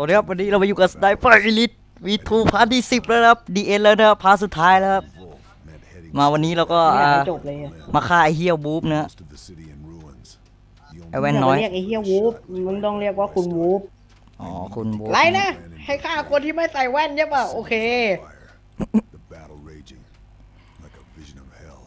สวัสดีครับวันนี้เรามาอยู่กับสไนเปอร์อีลิทวีทูพาร์ทที่สิบแล้วนะครับดีเอ็นแล้วนะครับพาร์ทสุดท้ายแล้วครับมาวันนี้เราก็ไม่อยากอ่าให้จบเลยอะมาฆ่าไอเฮียบูฟนะ Most of the city in ruins. The ไอ only แว่นอย่าน้อยมาเรียกไอ้เฮียวูฟมึงต้องเรียกว่าคุณวูฟอ๋อคุณบูฟไรนะ ให้ฆ่าคนที่ไม่ใส่แว่นใช่ป่ะโอเค fire. the battle raging like a vision of hell.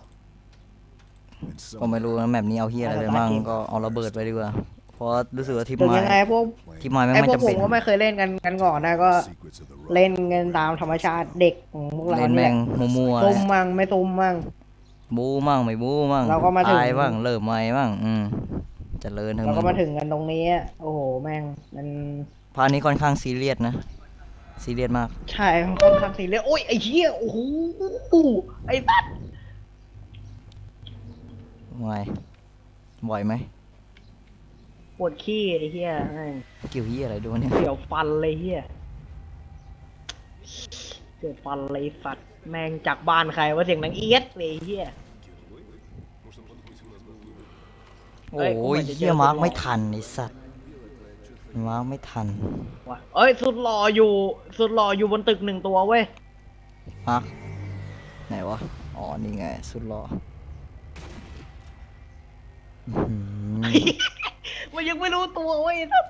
And ก็ไม่ somewhere รู้นะแมปนี้เอาเฮียอะไรไปมั่งก็เอาระเบิดไปดีกว่าเพ ราะรู้สึกว่าทิปถึงไม้ยังไงพวกทิปไม้ไม่ไอ้ไม่พวกจำผเป็มน ก็ไม่เคยเล่นกันกันก่อนนะก็ secrets of the เล่น rock. กันตามธรรมชาติเด็กของพวกเราเล่นนี่แม่แหละงมัวๆตุ้มเลยมั่งไม่ตุ้มมั่ง บูมั่งไม่บูมั่งเราก็มาถึง ตายบ้างเลิกไม่บ้างอืมเจริญเถอะเราก็มึมางถึงกันตรงนี้อะโอ้โหแม่งมันพาร์ทนี้ค่อนข้างซีเรียสนะซีเรียสมาก ใช่ค่อนข้างสีเลยโอ้ยไอ้เหี้ยโอ้โหไอ้ตัดไหวไหวไหมป วดขี้ไอ้เหี้ยแม่งเกี่ยวเฮียอะไรดูเนี่ยเสียวฟันเลยเหี้ยเสียวฟันเลยสัตว์แม่งจากบ้านใครว่าเสียงนังเอียดเลยไอ้เหี้ย โอเอ้ยกู้เหมืยอนจะเจอเฮียมาร์กคนหล่อไม่ทันไอสัตว์มาร์กไม่ทันว่ะเอ้ย สุดหล่ออยู่ สุดหล่ออยู่บนตึกหนึ่งตัวเว้ย มาร์กไหนวะอ๋อนี่ไงสุดหล่ออื้อหือ มันยังไม่รู้ตัวเว้ยครับ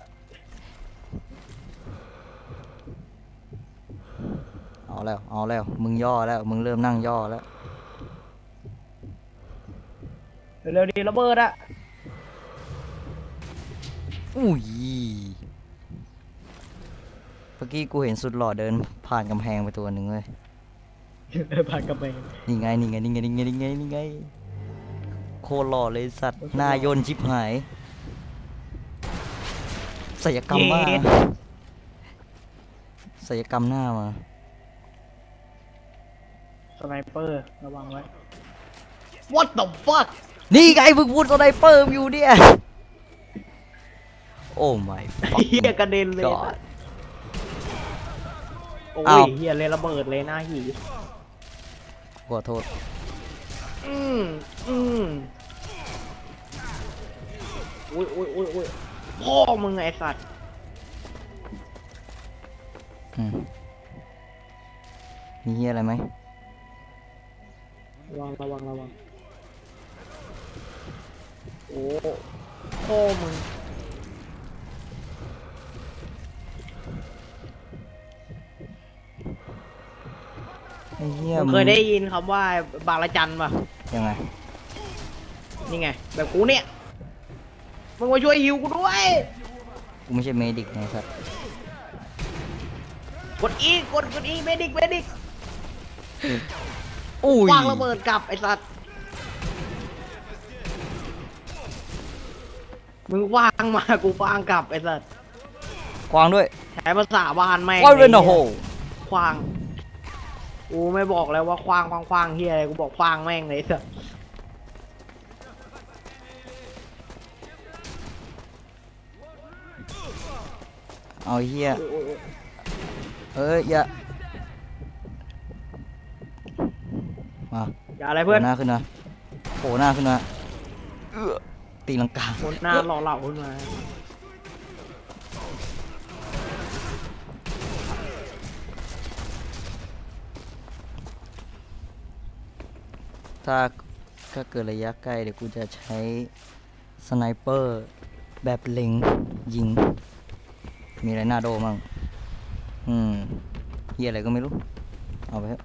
เอาแล้ว เอาแล้ว มึงย่อแล้ว มึงเริ่มนั่งย่อแล้ว เร็วๆดีระเบิดอะอุ้ยเมื่อกี้กูเห็นสุดหล่อเดิน ผ่านกำแพงไปตัวหนึ่งเลยผ่านกระเบงนี่ไงนี่ไงนี่ไงนี่ไงนี่ไงนี่ไงโคตรหล่อเลยสัตว์หน้ายนชิบหาย ศัลยกรรมมาศัลยกรรมหน้ามาสไนเปอร์ระวังไว้ What the fuck นี่ไงมึงพูดสไนเปอร์อยู่เนี่ย โอ้ my ไอ้เฮีย fucking กระเด็นเลย god โอ้อ้ายว เฮียเลยระเบิดเลยหน้าหีขอโทษ อืมอืมอุ้ยอุ้ยอุ้ยอุ้ย พ่อมึงไงไอ้สัตว์อืมมีเฮียอะไรไหมระวังระวังระวังโอ้พ่อมึงไอ้เฮียมึงเคยได้ยินคำว่าบางระจันป่ะยังไง นี่ไง แบบกูเนี่ย มึงมาช่วยฮิวกูด้วยกูไม่ใช่เมดิกไงสัตว์กดอีกดกดอีเมดิกเมดิกอุ้ยวางระเบิดกลับไอ้สัตว์มึงวางมากูวางกลับไอ้สัตว์กวางด้วยใช้ภาษาบ้านแม่งวางเลยนะโหควางกูไม่บอกแล้วว่าควางควางควางเฮียอะไรกูบอกควางแม่งเลยไอ้สัตว์ เอาไอ้เฮียโอ้ยโอ้ยเอ้ยอย่ามาอย่าอะไรโผเพื่อนหน้าขึ้นนะโผล่หน้าขึ้นนะเอื้อตีลังกาบนหน้าหล่อเหล่าขึ้นมาถ้าถ้าเกิดระยะใกล้เดี๋ยวกูจะใช้สไนเปอร์แบบเล็งยิง มีอะไรน่าโดมั่งอืมเฮียอะไรก็ไม่รู้ เอาไปเถอะ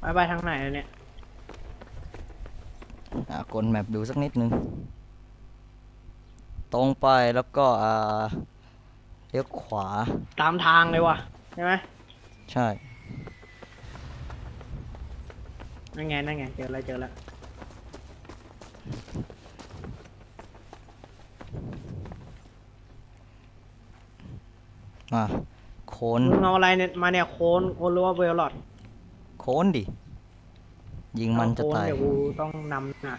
ไปไปทางไหนอะเนี่ยอ่ากดแมปดูสักนิดนึง ตรงไปแล้วก็อ่าเลี้ยวขวา ตามทางเลยว่ะใช่ไหมใช่ นั่นไงนั่นไงเจอแล้วเจอแล้ว มาโคนมึงเอาอะไรเนี่ยมาเนี่ยโคนโคนหรือว่าเวลลอดโคนดิ ยิงมันจะเอโคนตายเดี๋ยวกูต้องนำหน้า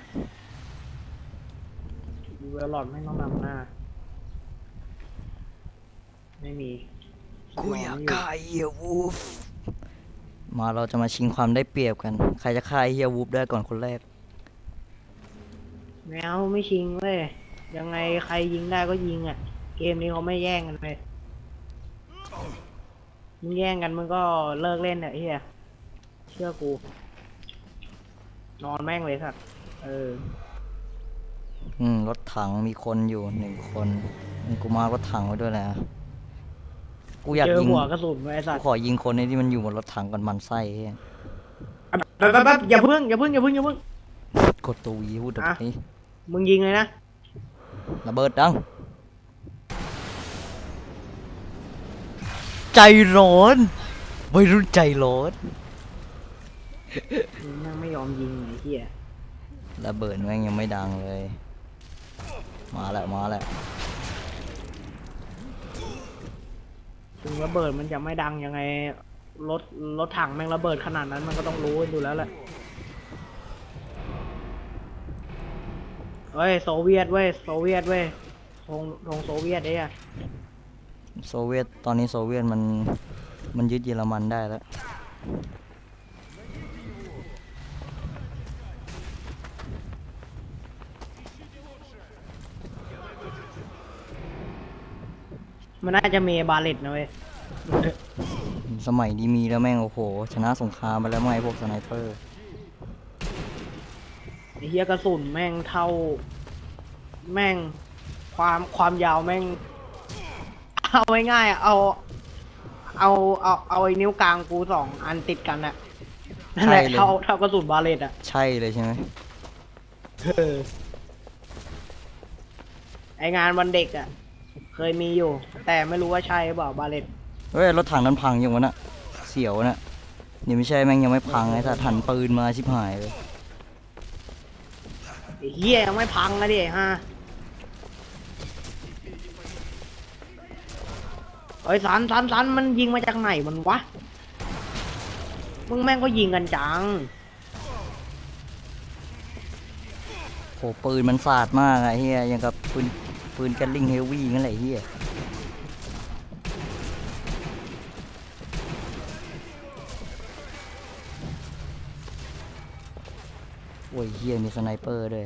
เวลลอดไม่ต้องนำหน้า ไม่มีกูอยากฆ่าเฮียวูฟ มาเราจะมาชิงความได้เปรียบกัน ใครจะฆ่าเฮียวูฟได้ก่อนคนแรก แมวไม่ชิงเว้ยยังไงใครยิงได้ก็ยิงอะ เกมนี้เขาไม่แย่งกันเลย มึงแย่งกันมึงก็เลิกเล่นเถอะไอ้เฮียเชื่อกู นอนแม่งเลยสัตว์เออ อืมรถถังมีคนอยู่หนึ่งคนงั้นกูมารถถังไว้ด้วยแหละกูอยากเจอยิงหัวกระสุนไว้ไอ้สักูตว์ขอยิงคนในที่มันอยู่บนรถถังก่อนมันไส้เหี้ยแป๊บแป๊บแป๊บอย่าเพิ่งอย่าเพิ่งอย่าเพิ่งอย่าเพิ่ง กดตัววีพูดแบบอะนี้มึงยิงเลยนะระเบิดดัง ใจร้อนไม่รู้ใจร้อนมึงยังไม่ยอมยิงไอ้เฮียระเบิดแม่งยังไม่ดังเลย มาแล้วมาแล้วถึงระเบิดมันจะไม่ดังยังไงรถรถถังแม่งระเบิดขนาดนั้นมันก็ต้องรู้อยู่แล้วแหละเฮ้ยโซเวียตเว้ยโซเวียตเว้ยธงธงโซเวียตเนี่ย โซเวียตตอนนี้โซเวียตมันมันยึดเยอรมันได้แล้วมันน่าจะมีบาเลตนะเว้ย สมัยนี้มีแล้วแม่งโอ้โห ชนะสงครามไปแล้วมั้งไงพวกสไนเปอร์ไอ้เฮียกระสุนแม่งเท่า แม่งความความยาวแม่ง เอาง่ายๆอะเอา เอาเอาเอาไอ้นิ้วกลางกูสองอันติดกันอะนั่นแหละใช่เลย เท่าเท่ากระสุนบาเลตอะใช่เลยใช่ไหมเออไองานวันเด็กอะ่ะเคยมีอยู่ แต่ไม่รู้ว่าใช่หรือเปล่าบาเลตเฮ้ยรถถังนั้นพังยังวะน่ะเสียวน่ะนี่ไม่ใช่แม่งยังไม่พังไอ้ถ้าถันปืนมาชิบหายเลยไอ้เฮียยังไม่พังนะดิฮะ เฮ้ยสันสันสันมันยิงมาจากไหนมันวะ มึงแม่งก็ยิงกันจัง โหปืนมันสาดมากอะเฮียยังกับปืนปืนแกลลิงเฮฟวี่งั้นแหละเฮียโอ้ยเฮียมีสไนเปอร์ด้วย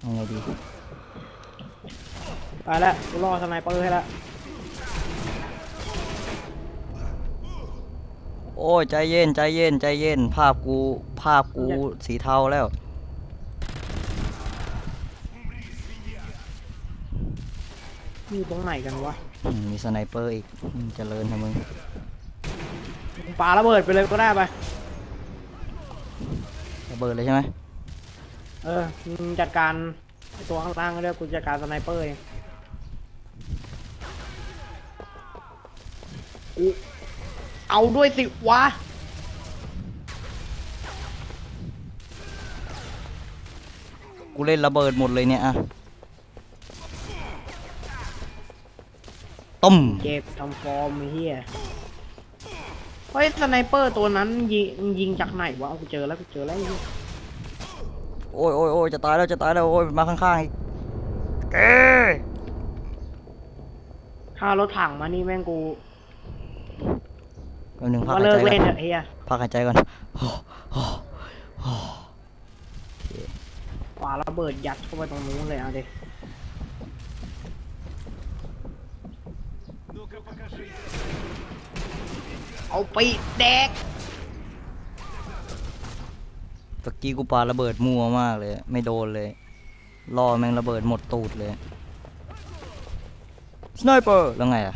เอาไงดีไปแล้วกูรอสไนเปอร์ให้แล้วโอ้ยใจเย็นใจเย็นใจเย็น ภาพกูภาพกูสีเทาแล้ว อยู่ตรงไหนกันวะอืมมีสไนเปอร์อีกอืมเจริญทำมึงมึงปาระเบิดไปเลยก็ได้ไป ระเบิดเลยใช่ไหม เออมึงจัดการไอ้ตัวข้างล่างก็ได้กูจัดการสไนเปอร์เองกูเอาด้วยสิวะกูเล่นระเบิดหมดเลยเนี่ยอะต้มเจ็บทำฟอร์มไอ้เฮียเฮ้ยสไนเปอร์ตัวนั้นยิงยิงจากไหนวะเอากูเจอแล้วกูเจอแล้วไอ้เหี้ย โอ้ยโอ้ยโอ้ยจะตายแล้วจะตายแล้วโอ้ยมาข้างๆอีกเอ้ยถ้ารถถังมานี่แม่งกูแป๊บนึงพักก็หายเลิใจกก่อเล่นนเถอะเฮียพักหายใจก่อนโอ้โอ้โอ้ขวาระเบิดยัดเข้าไปตรงนู้นเลยเอาดิ เอาไปแดก ตะกี้กูปาระเบิดมั่วมากเลย ไม่โดนเลยล่อแม่งระเบิดหมดตูดเลยสไนเปอร์แล้วไงอะ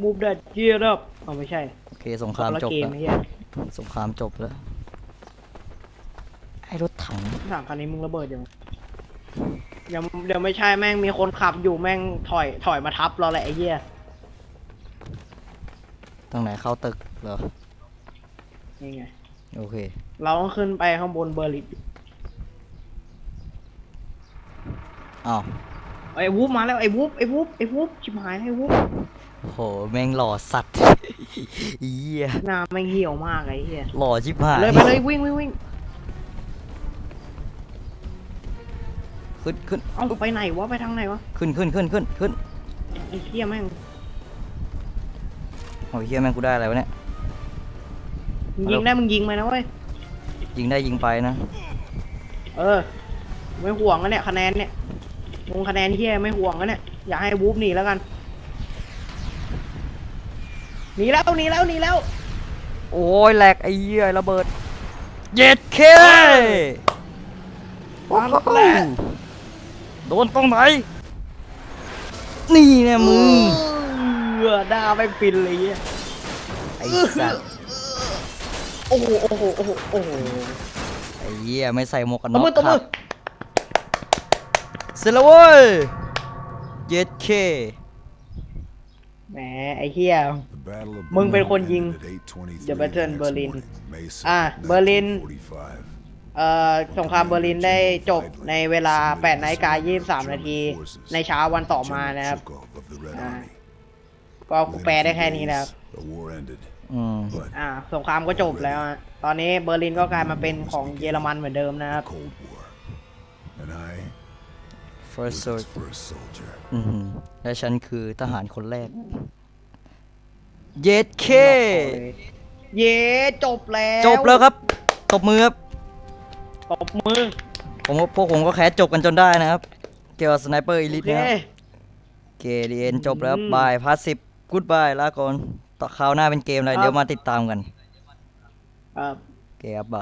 มูฟเดดเจียร์ดับเอาไม่ใช่โอเคสงครามละจบเกมแล้วไอ้เฮียสงครามจบแล้ว ไอ้รถถัง ถังคันนี้มึงระเบิดยังเดี๋ยวเดี๋ยวไม่ใช่แม่งมีคนขับอยู่แม่งถอยถอยมาทับเราแหละไอ้เหี้ย ตรงไหนเข้าตึกเหรอ นี่ไง โอเค เราต้องขึ้นไปข้างบนเบอร์ลินอ้าวไอ้วูบมาแล้วไอ้วูบไอ้วูบไอ้วูบชิบหายแล้วไอ้วูบโห แม่งหล่อสัตว์ เหี้ย หน้าแม่งเหี่ยวมากไอ้เหี้ย หล่อชิบหายเลยไปเลยวิ่งวิ่งวิ่งขึ้นขึ้นเอ้าไปไหนวะไปทางไหนวะ ขึ้นขึ้นขึ้นขึ้นขึ้นไอ้เหี้ยแม่งโอ้ยเฮียแม่งกูได้อะไรวะเนี่ย มึงยิงได้มึงยิงไปนะเว้ย ยิงได้ยิงไปนะเออ ไม่ห่วงกันเนี่ยคะแนนเนี่ยลงคะแนนเฮียไม่ห่วงกันเนี่ย อย่าให้วูฟหนีแล้วกัน หนีแล้วหนีแล้วหนีแล้ว โอ้ยแหลกไอ้เหี้ยระเบิดเย็ดเคความแหลกโดนตรงไหน นี่เนี่ยมึง เออด่าไม่ปินเลยเหี้ยไอ้สัตว์โอ้โหโอ้โหโอ้โหโอ้โหไอ้เหี้ยไม่ใส่หมวกกันตน็บอกมือตบคมืรัอบเสร็จแล้วเว้ยเย็ดเคแหมไอ้เฮีย The Battle of มึงเป็นคนยิง ended at 8:23 The Battle the next Berlin morning, May 6th, อะเบอร์ลิน 1945. เอ่อสงครามเบอร์ลินได้จบในเวลา8นาฬิกา23 นาที ในเช้าวันต่อมานะครับ General Zhukov of the Red Ah. Army. ก็กูแปลได้แค่นี้นะครับ The war ended, อืม but อ่าสงครามก็จบแล้วฮะตอนนี้เบอร์ลินก็กลายมาเป็นของเยอรมันเหมือนเดิมนะครับ Cold War. And I first was sword its first soldier. อืมและฉันคือทหารคนแรก เย็ดเค เย้จบแล้วจบแล้วครับ ตบมือครับ ตบมือผมก็พวกผมก็แคสจบกันจนได้นะครับ เกี่ยวกับสไนเปอร์อีลิโอทเค นะครับ เกดีเอ็นจบแล้วอืมบายพาร์ทสิบกูดบายลาก่อน ต่อคราวหน้าเป็นเกมอะไรครับเดี๋ยวมาติดตามกันครับ โอเคครับบาย